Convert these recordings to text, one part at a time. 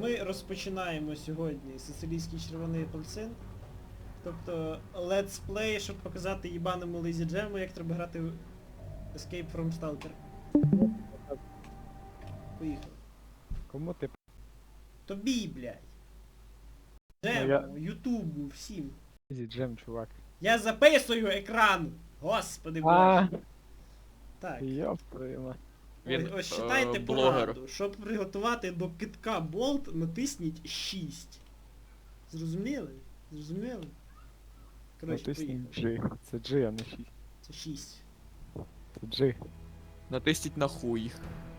Ми розпочинаємо сьогодні сицилійський червоний апельсин. Тобто let's play, щоб показати їбаному Лизі Джему, як треба грати в Escape from Stalker. Поїхали. Кому ти Тобі, блядь. Ну, Джему, я- Ютубу, всім. Ізі Джем, чувак? Я записую екран! Господи боже. Так. йоп твою мать. Він, ось е, читайте блогер. пораду. Щоб приготувати до китка болт, натисніть 6. Зрозуміли? Зрозуміли? Коротше, поїхали. G. Це G, а не 6. Це 6. Це G. Натисніть на хуй.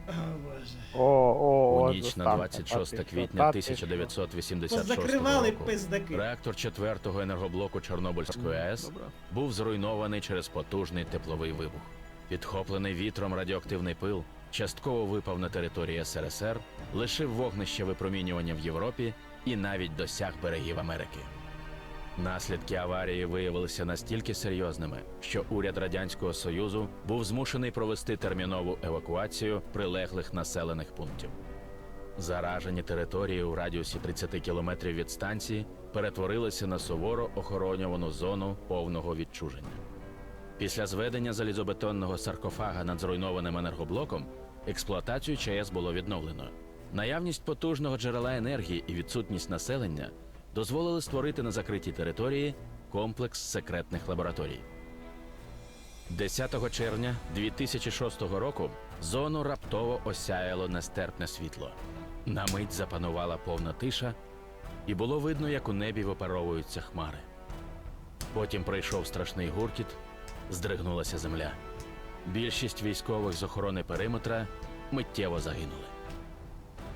О, боже. О, о, о, У ніч на заставка. 26 Та ти що, квітня та ти 1986 Позакривали року пиздаки. реактор 4-го енергоблоку Чорнобильської АЕС Добре. був зруйнований через потужний тепловий вибух. Підхоплений вітром радіоактивний пил частково випав на території СРСР, лишив вогнище випромінювання в Європі і навіть досяг берегів Америки. Наслідки аварії виявилися настільки серйозними, що уряд Радянського Союзу був змушений провести термінову евакуацію прилеглих населених пунктів. Заражені території у радіусі 30 кілометрів від станції перетворилися на суворо охоронювану зону повного відчуження. Після зведення залізобетонного саркофага над зруйнованим енергоблоком експлуатацію ЧАЕС було відновлено. Наявність потужного джерела енергії і відсутність населення дозволили створити на закритій території комплекс секретних лабораторій. 10 червня 2006 року зону раптово осяяло нестерпне світло. На мить запанувала повна тиша, і було видно, як у небі випаровуються хмари. Потім прийшов страшний гуркіт, здригнулася земля. Більшість військових з охорони периметра миттєво загинули.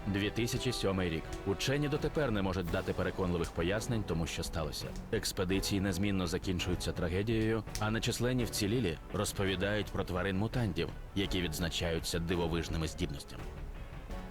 2007 рік. Учені дотепер не можуть дати переконливих пояснень тому, що сталося. Експедиції незмінно закінчуються трагедією, а нечисленні вцілілі розповідають про тварин мутантів, які відзначаються дивовижними здібностями.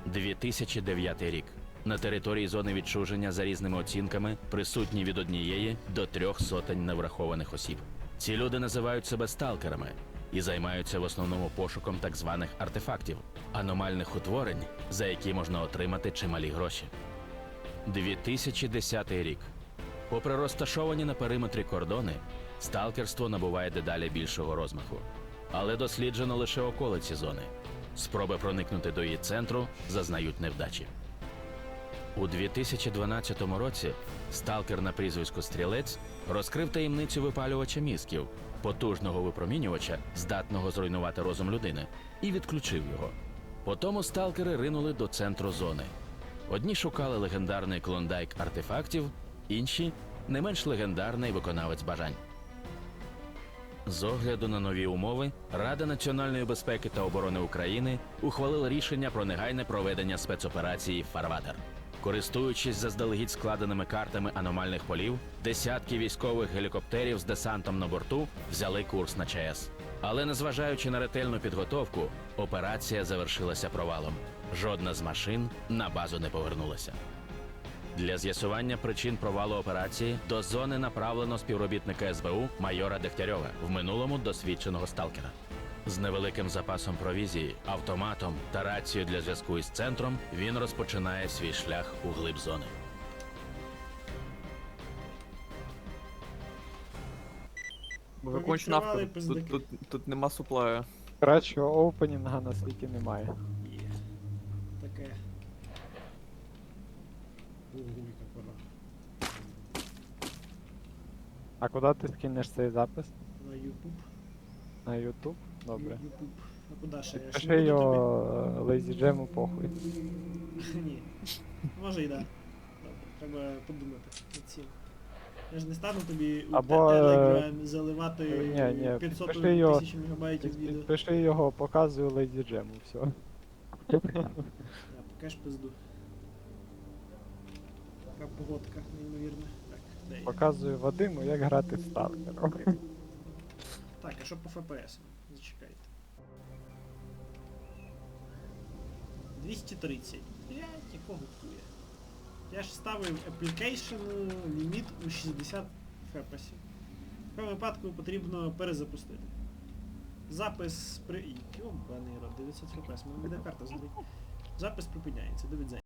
2009 рік. На території зони відчуження за різними оцінками присутні від однієї до трьох сотень неврахованих осіб. Ці люди називають себе сталкерами і займаються в основному пошуком так званих артефактів, аномальних утворень, за які можна отримати чималі гроші. 2010 рік. Попри розташовані на периметрі кордони, сталкерство набуває дедалі більшого розмаху. Але досліджено лише околиці зони. Спроби проникнути до її центру зазнають невдачі. У 2012 році сталкер на прізвисько Стрілець розкрив таємницю випалювача мізків, потужного випромінювача, здатного зруйнувати розум людини, і відключив його. Потому сталкери ринули до центру зони. Одні шукали легендарний клондайк артефактів, інші не менш легендарний виконавець бажань. З огляду на нові умови, Рада національної безпеки та оборони України ухвалила рішення про негайне проведення спецоперації Фарватер. Користуючись заздалегідь складеними картами аномальних полів, десятки військових гелікоптерів з десантом на борту взяли курс на ЧАЕС. Але незважаючи на ретельну підготовку, операція завершилася провалом. Жодна з машин на базу не повернулася. Для з'ясування причин провалу операції до зони направлено співробітника СБУ майора Дегтярьова, в минулому досвідченого сталкера. З невеликим запасом провізії, автоматом та рацією для зв'язку із центром він розпочинає свій шлях у глиб зони. Нафту. Тут, тут, тут нема суплаю. Кращого опенінга на світі немає. Є. Таке. А куди ти скинеш цей запис? На YouTube. На YouTube? Добре. Ну куди ще? Я ще Пиши не буду його Лейзі Джему похуй. тобі- Ні. Може і да. Добре, треба подумати над цим. Я ж не стану тобі у Або, е, Telegram заливати ні, ні, 500 підпиши його. тисяч мегабайтів відео. Пиши його, показую Лейзі Джему, все. Да, покаж пизду. Така погодка, неймовірна. Так, де я? Показую Вадиму, як грати в сталкером. Так, а що по FPS? Зачекайте. 230. Блять, якого хуя? Я ж ставив application ліміт у 60 FPS. В такому випадку потрібно перезапустити. Запис при. Йобаний рот, 900 FPS, мене буде карта згорить. Запис припиняється, до відзення.